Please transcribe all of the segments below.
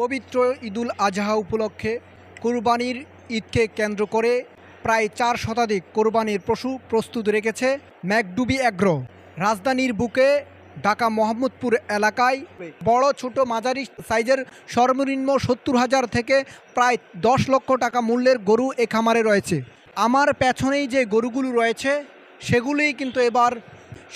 পবিত্র ঈদুল আজহা উপলক্ষে কুরবানির ঈদকে কেন্দ্র করে প্রায় চার শতাধিক কোরবানির পশু প্রস্তুত রেখেছে ম্যাকডুবি অ্যাগ্রো। রাজধানীর বুকে ঢাকা মোহাম্মদপুর এলাকায় বড় ছোট মাঝারি সাইজের সর্বনিম্ন সত্তর হাজার থেকে প্রায় দশ লক্ষ টাকা মূল্যের গরু এ খামারে রয়েছে। আমার পেছনেই যে গরুগুলো রয়েছে, সেগুলোই কিন্তু এবার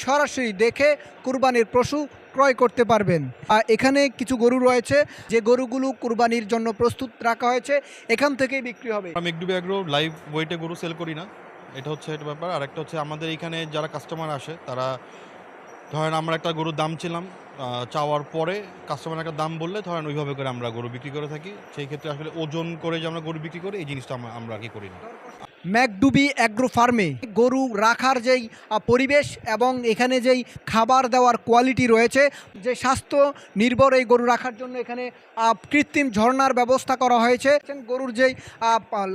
সরাসরি দেখে কুরবানির পশু ক্রয় করতে পারবেন। আর এখানে কিছু গরু রয়েছে, যে গরুগুলো কুরবানির জন্য প্রস্তুত রাখা হয়েছে, এখান থেকেই বিক্রি হবে। আমি একটু অ্যাগ্রো লাইভ ওয়েটে গরু সেল করি না। এটা হচ্ছে একটা ব্যাপার। আর একটা হচ্ছে আমাদের এখানে যারা কাস্টমার আসে, তারা ধরেন আমরা একটা গরুর দাম ছিলাম চাওয়ার পরে কাস্টমার একটা দাম বললে ধরেন ওইভাবে করে আমরা গরু বিক্রি করে থাকি। সেই ক্ষেত্রে আসলে ওজন করে যে আমরা গরু বিক্রি করি, এই জিনিসটা আমরা আমরা কি করি না। ম্যাকডুবি অ্যাগ্রো ফার্মে গরু রাখার যেই পরিবেশ এবং এখানে যেই খাবার দেওয়ার কোয়ালিটি রয়েছে, যে স্বাস্থ্য নির্ভর এই গরু রাখার জন্য এখানে কৃত্রিম ঝর্ণার ব্যবস্থা করা হয়েছে। গরুর যেই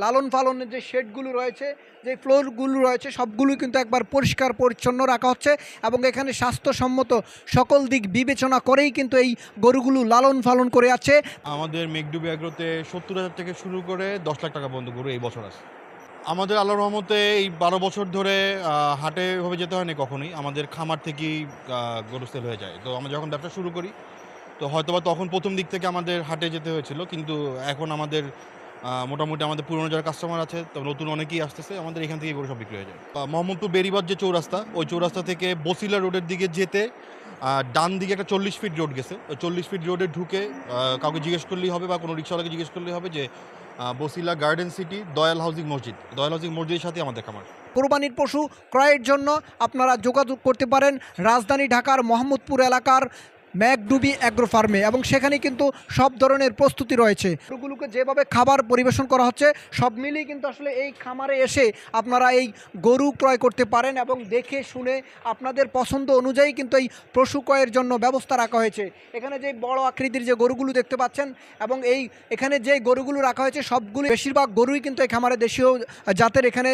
লালন পালনের যে শেডগুলো রয়েছে, যে ফ্লোরগুলো রয়েছে, সবগুলো কিন্তু একবার পরিষ্কার পরিচ্ছন্ন রাখা হচ্ছে এবং এখানে স্বাস্থ্যসম্মত সকল দিক বিবেচনা করেই কিন্তু এই গরুগুলো লালন পালন করে আছে আমাদের মেঘডুবি অ্যাগ্রোতে সত্তর হাজার থেকে শুরু করে দশ লাখ টাকা পর্যন্ত গরু এই বছর আছে। আমাদের আল্লাহ রহমতে এই বারো বছর ধরে হাটে ভাবে যেতে হয়নি কখনোই। আমাদের খামার থেকেই গরু সেল হয়ে যায়। তো আমরা যখন ব্যবসা শুরু করি, তো হয়তোবা তখন প্রথম দিক থেকে আমাদের হাটে যেতে হয়েছিল। কিন্তু এখন আমাদের মোটামুটি আমাদের পুরনো যারা কাস্টমার আছে, তো নতুন অনেকেই আসতেছে, আমাদের এখান থেকে গরু সব বিক্রি হয়ে যায়। মোহাম্মদপুর বেরিবাদ যে চৌরাস্তা, ওই চৌরাস্তা থেকে বসিলা রোডের দিকে যেতে ডান দিকে একটা চল্লিশ ফিট রোড গেছে। ওই চল্লিশ ফিট রোডে ঢুকে কাউকে জিজ্ঞেস করলেই হবে বা কোনো রিক্সাওয়ালাকে জিজ্ঞেস করলেই হবে যে Basila garden city Dayal housing মসজিদ দয়াল হাউজিং মসজিদের সাথে আমাদের খামার কোরবানির পশু ক্রয়ের জন্য আপনারা যোগাযোগ করতে পারেন। রাজধানী ঢাকার মোহাম্মদপুর এলাকার ম্যাকডুবি অ্যাগ্রো ফার্মে এবং সেখানে কিন্তু সব ধরনের প্রস্তুতি রয়েছে। গরুগুলোকে যেভাবে খাবার পরিবেশন করা হচ্ছে, সব মিলিয়ে কিন্তু আসলে এই খামারে এসে আপনারা এই গরু ক্রয় করতে পারেন এবং দেখে শুনে আপনাদের পছন্দ অনুযায়ী কিন্তু এই পশু ক্রয়ের জন্য ব্যবস্থা রাখা হয়েছে। এখানে যে বড় আকৃতির যে গরুগুলো দেখতে পাচ্ছেন এবং এই এখানে যে গরুগুলো রাখা হয়েছে, সবগুলো বেশিরভাগ গরুই কিন্তু এই খামারে দেশীয় জাতের। এখানে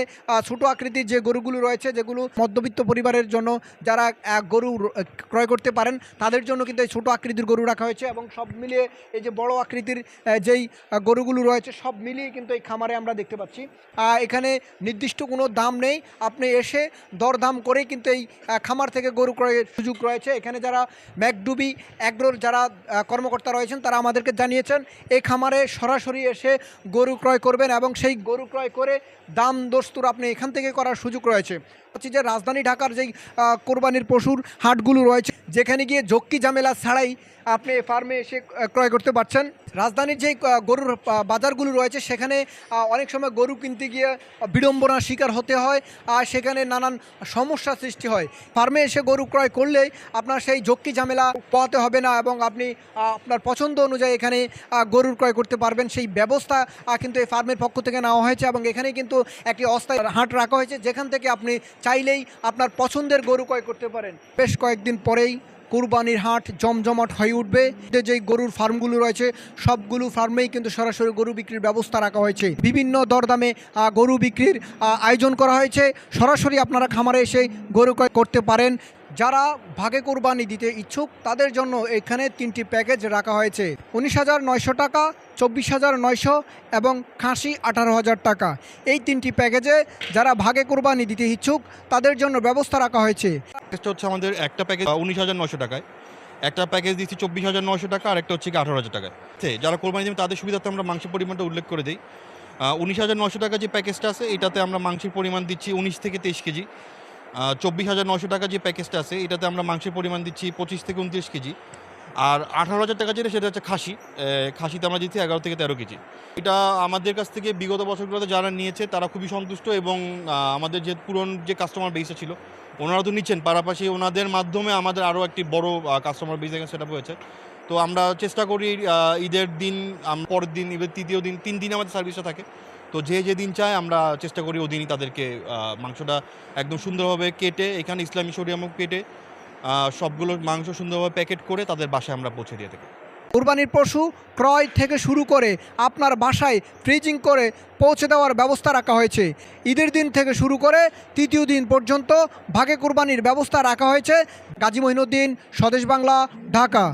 ছোট আকৃতির যে গরুগুলো রয়েছে, যেগুলো মধ্যবিত্ত পরিবারের জন্য যারা গরু ক্রয় করতে পারেন, তাদের জন্য কিন্তু এই ছোট আকৃতির গরু রাখা হয়েছে এবং সব মিলিয়ে এই যে বড় আকৃতির যেই গরুগুলো রয়েছে, সব মিলিয়ে কিন্তু এই খামারে আমরা দেখতে পাচ্ছি। এখানে নির্দিষ্ট কোনো দাম নেই। আপনি এসে দরদাম করেই কিন্তু এই খামার থেকে গরু ক্রয়ের সুযোগ রয়েছে। এখানে যারা ম্যাকডুবি অ্যাগ্রোর যারা কর্মকর্তা রয়েছেন, তারা আমাদেরকে জানিয়েছেন এই খামারে সরাসরি এসে গরু ক্রয় করবেন এবং সেই গরু ক্রয় করে দাম দস্তুর আপনি এখান থেকে করার সুযোগ রয়েছে। হচ্ছে যে রাজধানী ঢাকার যেই কোরবানির পশুর হাটগুলো রয়েছে, যেখানে গিয়ে ঝক্কি ঝামেলা ছাড়াই আপনি ফার্মে এসে ক্রয় করতে পারছেন। রাজধানীর আহ, গরুর বাজারগুলো রয়েছে সেখানে অনেক সময় গরু কিনতে গিয়ে বিড়ম্বনার শিকার হতে হয় আর সেখানে নানান সমস্যা সৃষ্টি হয়। ফার্মে এসে গরু ক্রয় করলেই আপনার সেই ঝক্কি ঝামেলা পোহাতে হবে না এবং আপনি আপনার পছন্দ অনুযায়ী এখানে গরুর ক্রয় করতে পারবেন। সেই ব্যবস্থা কিন্তু এই ফার্মের পক্ষ থেকে নেওয়া হয়েছে এবং এখানে কিন্তু একটি অস্থায়ী হাট রাখা হয়েছে যেখান থেকে আপনি চাইলেই আপনার পছন্দের গরু ক্রয় করতে পারেন। বেশ কয়েকদিন পরেই কুরবানির হাট জমজমাট হয়ে উঠবে। যেই গরুর ফার্মগুলো রয়েছে, সবগুলো ফার্মেই কিন্তু সরাসরি গরু বিক্রির ব্যবস্থা রাখা হয়েছে। বিভিন্ন দরদামে গরু বিক্রির আয়োজন করা হয়েছে। সরাসরি আপনারা খামারে এসে গরু করতে পারেন। যারা ভাগে কোরবানি দিতে ইচ্ছুক, তাদের জন্য এখানে তিনটি প্যাকেজ রাখা হয়েছে। উনিশ হাজার নয়শো টাকা, চব্বিশ হাজার নয়শো এবং খাসি আঠারো হাজার টাকা। এই তিনটি প্যাকেজে যারা ভাগে কোরবানি দিতে ইচ্ছুক, তাদের জন্য ব্যবস্থা রাখা হয়েছে। হচ্ছে আমাদের একটা প্যাকেজ উনিশ হাজার নশো টাকায়। একটা প্যাকেজ দিচ্ছি চব্বিশ হাজার নশো টাকা, আর একটা হচ্ছে কি আঠারো হাজার টাকায়। যারা কোরবানি দেবেন, তাদের সুবিধার্থে আমরা মাংসের পরিমাণটা উল্লেখ করে দিই। উনিশ হাজার নশো টাকা যে প্যাকেজটা আছে, এটাতে আমরা মাংসের পরিমাণ দিচ্ছি উনিশ থেকে তেইশ কেজি। চব্বিশ হাজার নশো টাকা যে প্যাকেজটা আছে, এটাতে আমরা মাংসের পরিমাণ দিচ্ছি পঁচিশ থেকে উনত্রিশ কেজি। আর আঠারো হাজার টাকা যেটা, সেটা হচ্ছে খাসি। খাসিতে আমরা দিচ্ছি এগারো থেকে তেরো কেজি। এটা আমাদের কাছ থেকে বিগত বছরগুলোতে যারা নিয়েছে, তারা খুবই সন্তুষ্ট এবং আমাদের যে পুরন যে কাস্টমার বেসে ছিল, ওনারা তো নিচ্ছেন। পাশাপাশি ওনাদের মাধ্যমে আমাদের আরও একটি বড় কাস্টমার বেস এখানে সেট হয়েছে। তো আমরা চেষ্টা করি ঈদের দিন পরের দিন, ঈদের তৃতীয় দিন, তিন দিন আমাদের সার্ভিসটা থাকে। তো যে যেদিন চায় আমরা চেষ্টা করি ওদিনই তাদেরকে মাংসটা একদম সুন্দরভাবে কেটে, এখানে ইসলামী শরিয়ামুখ কেটে সবগুলো মাংস সুন্দরভাবে প্যাকেট করে তাদের বাসায় আমরা পৌঁছে দিয়ে থাকি। কোরবানির পশু ক্রয় থেকে শুরু করে আপনার বাসায় ফ্রিজিং করে পৌঁছে দেওয়ার ব্যবস্থা রাখা হয়েছে। ঈদের দিন থেকে শুরু করে তৃতীয় দিন পর্যন্ত ভাগে কোরবানির ব্যবস্থা রাখা হয়েছে। গাজী মহিনুদ্দিন, স্বদেশ বাংলা, ঢাকা।